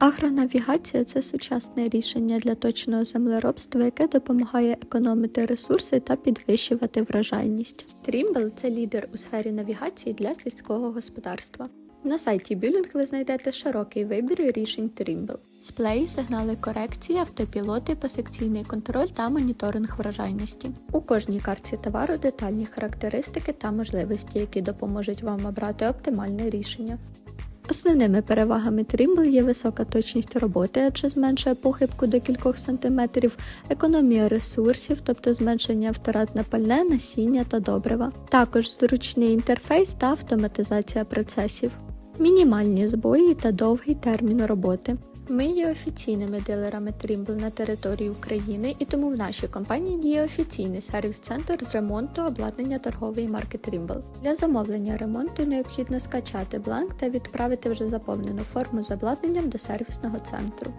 Агронавігація це сучасне рішення для точного землеробства, яке допомагає економити ресурси та підвищувати врожайність. Trimble – це лідер у сфері навігації для сільського господарства. На сайті Білінг ви знайдете широкий вибір рішень Trimble. Сплей, сигнали корекції, автопілоти, посекційний контроль та моніторинг врожайності. У кожній картці товару детальні характеристики та можливості, які допоможуть вам обрати оптимальне рішення. Основними перевагами Trimble є висока точність роботи, адже зменшує похибку до кількох сантиметрів, економія ресурсів, тобто зменшення втрат на пальне, насіння та добрива. Також зручний інтерфейс та автоматизація процесів, мінімальні збої та довгий термін роботи. Ми є офіційними дилерами Trimble на території України, і тому в нашій компанії діє офіційний сервіс-центр з ремонту обладнання торгової марки Trimble. Для замовлення ремонту необхідно скачати бланк та відправити вже заповнену форму з обладнанням до сервісного центру.